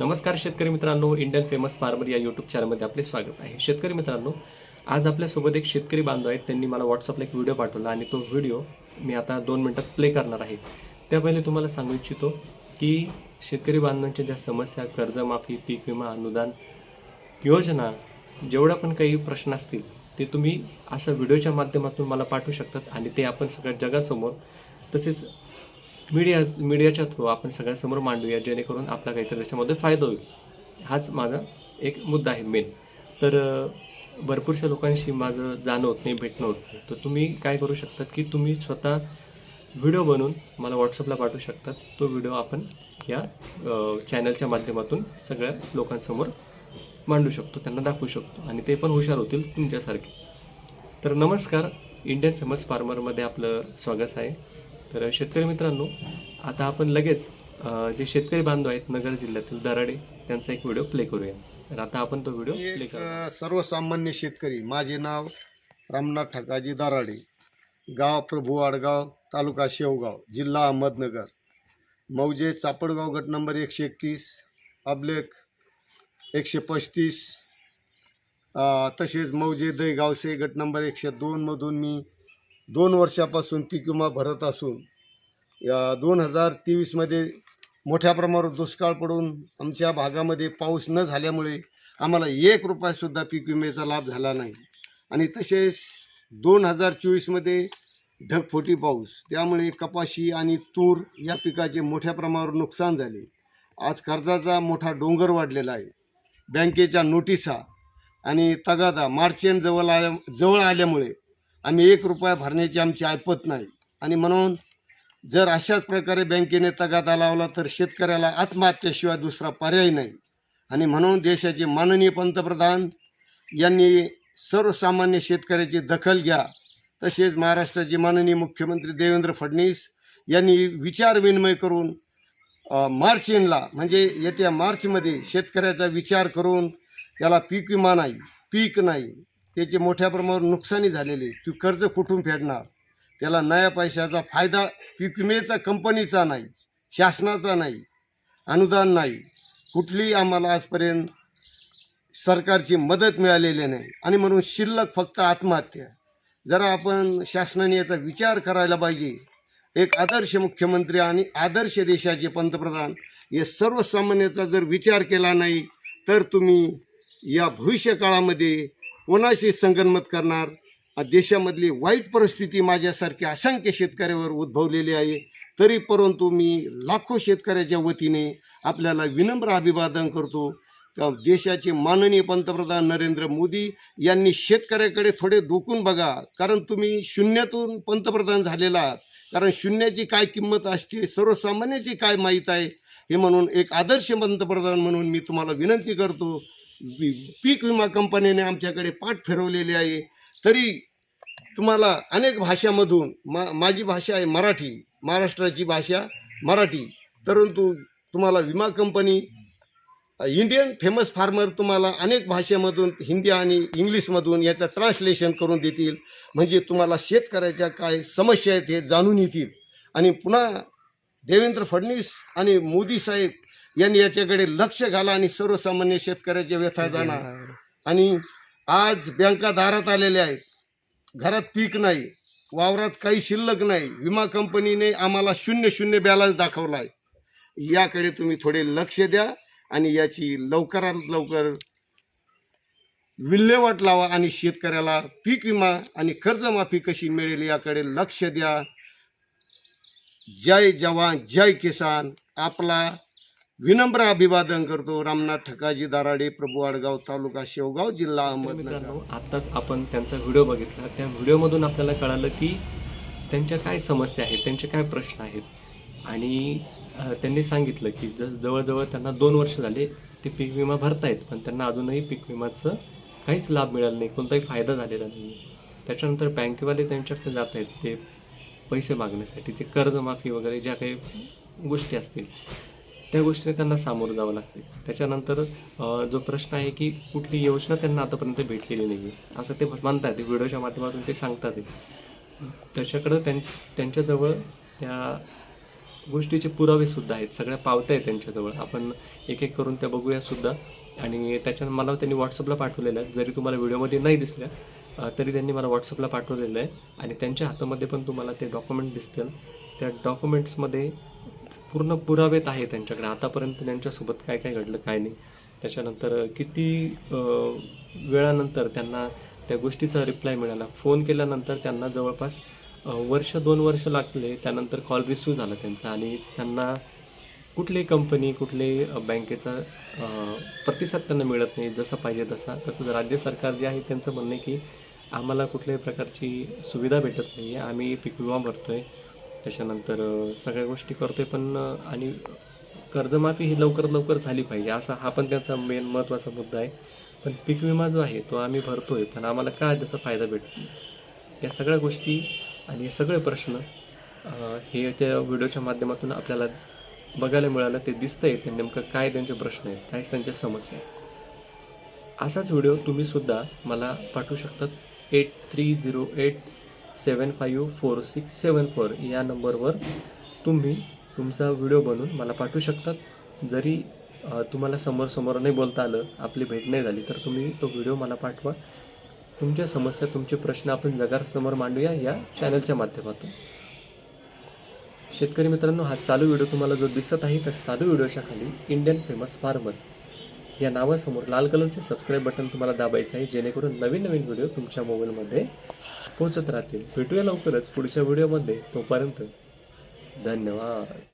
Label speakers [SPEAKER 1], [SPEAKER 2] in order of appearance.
[SPEAKER 1] नमस्कार शेतकरी मित्रांनो इंडियन फेमस फार्मर या यूट्यूब चॅनलमध्ये आपले स्वागत आहे. शेतकरी मित्रांनो आज आपल्यासोबत एक शेतकरी बांधव आहेत. त्यांनी मला व्हॉट्सअपला एक व्हिडिओ पाठवला आणि तो व्हिडिओ मी आता दोन मिनटात प्ले करणार आहे. त्या पहिले तुम्हाला सांगू इच्छितो की शेतकरी बांधवांच्या ज्या समस्या कर्जमाफी पीक विमा अनुदान योजना जेवढा पण काही प्रश्न असतील ते तुम्ही अशा व्हिडिओच्या माध्यमातून मला पाठवू शकतात आणि ते आपण सगळ्या जगासमोर तसेच मीडिया मीडियाच्या थ्रू आपण सगळ्यांसमोर मांडूया जेणेकरून आपला काहीतरी त्याच्यामध्ये फायदा होईल. हाच माझा एक मुद्दा आहे मेन तर भरपूरशा लोकांशी माझं जाणं होत नाही भेटणं होत नाही. तर तुम्ही काय करू शकतात की तुम्ही स्वतः व्हिडिओ बनवून मला व्हॉट्सअपला पाठवू शकतात. तो व्हिडिओ आपण या चॅनलच्या माध्यमातून सगळ्या लोकांसमोर मांडू शकतो त्यांना दाखवू शकतो आणि ते पण हुशार होतील तुमच्यासारखे. तर नमस्कार इंडियन फेमस फार्मरमध्ये आपलं स्वागत आहे. तर शेतकरी मित्रांनो आता आपण लगेच जे शेतकरी बांधव आहेत नगर जिल्ह्यातील दराडे त्यांचा एक व्हिडिओ प्ले करूया. तर आता आपण तो व्हिडिओ प्ले करूया.
[SPEAKER 2] अ, सर्वसामान्य शेतकरी माझे नाव रामनाथ ठकाजी दाराडे. गाव प्रभू आडगाव तालुका शेवगाव जिल्हा अहमदनगर. मौजे चापडगाव गट नंबर एकशे एकतीस अबलेख एकशे पस्तीस. तसेच मौजे दहीगावसे गट नंबर एकशे दोनमधून मी दोन वर्षापासून पीक विमा भरत असून या दोन हजार तेवीसमध्ये मोठ्या प्रमाणावर दुष्काळ पडून आमच्या भागामध्ये पाऊस न झाल्यामुळे आम्हाला एक रुपयासुद्धा पीक विम्याचा लाभ झाला नाही. आणि तसेच दोन हजार चोवीसमध्ये ढगफोटी पाऊस त्यामुळे कपाशी आणि तूर या पिकाचे मोठ्या प्रमाणावर नुकसान झाले. आज कर्जाचा मोठा डोंगर वाढलेला आहे. बँकेच्या नोटिसा आणि तगादा मार्च एंड जवळ आल्या जवळ आल्यामुळे आम्ही एक रुपया भरण्याची आमची ऐपत नाही. आणि म्हणून जर अशाच प्रकारे बँकेने तगादा लावला तर शेतकऱ्याला आत्महत्येशिवाय दुसरा पर्याय नाही. आणि म्हणून देशाचे माननीय पंतप्रधान यांनी सर्वसामान्य शेतकऱ्याची दखल घ्या. तसेच महाराष्ट्राचे माननीय मुख्यमंत्री देवेंद्र फडणवीस यांनी विचारविनिमय करून मार्च एंडला म्हणजे येत्या मार्चमध्ये शेतकऱ्याचा विचार करून त्याला पीक विमा नाही पीक नाही त्याचे मोठ्या प्रमाणावर नुकसानी झालेली तू कर्ज कुठून फेडणार? त्याला नया पैशाचा फायदा पीक विमेचा कंपनीचा नाही शासनाचा नाही अनुदान नाही. कुठलीही आम्हाला आजपर्यंत सरकारची मदत मिळालेली नाही. आणि म्हणून शिल्लक फक्त आत्महत्या. जरा आपण शासनाने याचा विचार करायला पाहिजे. एक आदर्श मुख्यमंत्री आणि आदर्श देशाचे पंतप्रधान हे सर्वसामान्याचा जर विचार केला नाही तर तुम्ही या भविष्यकाळामध्ये कोणाशी संगनमत करणार? देशामधली वाईट परिस्थिती माझ्यासारखी असंख्य शेतकऱ्यावर उद्भवलेली आहे. तरी परंतु मी लाखो शेतकऱ्याच्या वतीने आपल्याला विनम्र अभिवादन करतो. देशाचे माननीय पंतप्रधान नरेंद्र मोदी यांनी शेतकऱ्याकडे थोडे डोकून बघा. कारण तुम्ही शून्यातून पंतप्रधान झालेला आहात. कारण शून्याची काय किंमत असते सर्वसामान्याची काय माहीत आहे हे म्हणून एक आदर्श पंतप्रधान म्हणून मी तुम्हाला विनंती करतो. पीक विमा कंपनीने आमच्याकडे पाठ फिरवलेली आहे. तरी तुम्हाला अनेक भाषामधून मा माझी भाषा आहे मराठी महाराष्ट्राची भाषा मराठी. परंतु तुम्हाला विमा कंपनी इंडियन फेमस फार्मर तुम्हाला अनेक भाषेमधून हिंदी आणि इंग्लिशमधून याचं ट्रान्सलेशन करून देतील. म्हणजे तुम्हाला शेतकऱ्याच्या काय समस्या आहेत हे जाणून येतील. आणि पुन्हा देवेंद्र फडणवीस आणि मोदी साहेब यांनी याच्याकडे लक्ष घाला आणि सर्वसामान्य शेतकऱ्याच्या व्यथा जाणार आणि आज बँका दारात आलेल्या आहेत. घरात पीक नाही. वावरात काही शिल्लक नाही. विमा कंपनीने आम्हाला शून्य शून्य बॅलन्स दाखवला आहे याकडे तुम्ही थोडे लक्ष द्या. आणि याची लवकरात लवकर विल्हेवाट लावा आणि शेतकऱ्याला पीक विमा आणि कर्जमाफी कशी मिळेल याकडे लक्ष द्या. जय जवान जय किसान. आपला विनम्र अभिवादन करतो रामनाथ ठकाजी दाराडे प्रभू आडगाव तालुका शेवगाव जिल्हा अहमदनगर.
[SPEAKER 1] आत्ताच आपण त्यांचा व्हिडिओ बघितला. त्या व्हिडिओमधून आपल्याला कळालं की त्यांच्या काय समस्या आहेत त्यांचे काय प्रश्न आहेत. आणि त्यांनी सांगितलं की ज जवळजवळ त्यांना दोन वर्ष झाले ते पीक विमा भरतायत पण त्यांना अजूनही पीक विमाचं काहीच लाभ मिळाला नाही कोणताही फायदा झालेला नाही. त्याच्यानंतर बँकेवाले त्यांच्याकडे जात आहेत ते पैसे मागण्यासाठी ते कर्जमाफी वगैरे ज्या काही गोष्टी असतील त्या गोष्टीने त्यांना सामोरं जावं लागते त्याच्यानंतर जो प्रश्न आहे की कुठली योजना त्यांना आतापर्यंत भेटलेली नाही आहे असं ते मानतात व्हिडिओच्या माध्यमातून ते सांगतात त्याच्याकडं त्यां त्यांच्याजवळ त्या गोष्टीचे पुरावेसुद्धा आहेत. सगळ्या पावत्या आहेत त्यांच्याजवळ. आपण एक एक करून त्या बघूयासुद्धा आणि त्याच्या मला त्यांनी व्हॉट्सअपला पाठवलेल्या आहेत जरी तुम्हाला व्हिडिओमध्ये नाही दिसल्या तरी त्यांनी मला व्हॉट्सअपला पाठवलेलं आहे. आणि त्यांच्या हातामध्ये पण तुम्हाला ते डॉक्युमेंट दिसतील. त्या डॉक्युमेंट्समध्ये पूर्ण पुरावेत आहे त्यांच्याकडे. आतापर्यंत त्यांच्यासोबत काय काय घडलं काय नाही. त्याच्यानंतर किती वेळानंतर त्यांना त्या गोष्टीचा रिप्लाय मिळाला. फोन केल्यानंतर त्यांना जवळपास वर्ष दोन वर्ष लागले त्यानंतर कॉल रिसिव्ह झाला त्यांचा आणि त्यांना कुठली कंपनी कुठले बँकेचा प्रतिसाद त्यांना मिळत नाही जसं पाहिजे तसा. तसंच राज्य सरकार जे आहे त्यांचं म्हणणं आहे की आम्हाला कुठल्याही प्रकारची सुविधा भेटत नाही. आहे आम्ही पीक विमा भरतो आहे त्याच्यानंतर सगळ्या गोष्टी करतो आहे पण आणि कर्जमाफी ही लवकरात लवकर झाली पाहिजे असा हा पण त्यांचा मेन महत्त्वाचा मुद्दा आहे. पण पीक विमा जो आहे तो आम्ही भरतो आहे पण आम्हाला काय त्याचा फायदा भेटतो या सगळ्या गोष्टी आणि हे सगळे प्रश्न हे त्या व्हिडिओच्या माध्यमातून आपल्याला बघायला मिळालं ते दिसतं आहे ते नेमकं काय त्यांचे प्रश्न आहेत काय त्यांच्या समस्या आहेत. असाच व्हिडिओ तुम्हीसुद्धा मला पाठवू शकतात. Eight three zero eight seven five four six seven four या नंबरवर तुम्ही तुमचा व्हिडिओ बनवून मला पाठवू शकतात. जरी तुम्हाला समोर समोर नाही बोलता आलं आपली भेट नाही झाली तर तुम्ही तो व्हिडिओ मला पाठवा. तुमच्या समस्या तुमचे प्रश्न आपण जगासमोर मांडूया या चॅनलच्या माध्यमातून. शेतकरी मित्रांनो हा चालू व्हिडिओ तुम्हाला जो दिसत आहे त्या चालू व्हिडिओच्या खाली इंडियन फेमस फार्मर या नावासमोर लाल कलरचे सबस्क्राईब बटन तुम्हाला दाबायचं आहे जेणेकरून नवीन नवीन व्हिडिओ तुमच्या मोबाईलमध्ये पोहोचत राहतील. भेटूया लवकरच पुढच्या व्हिडिओमध्ये तोपर्यंत धन्यवाद.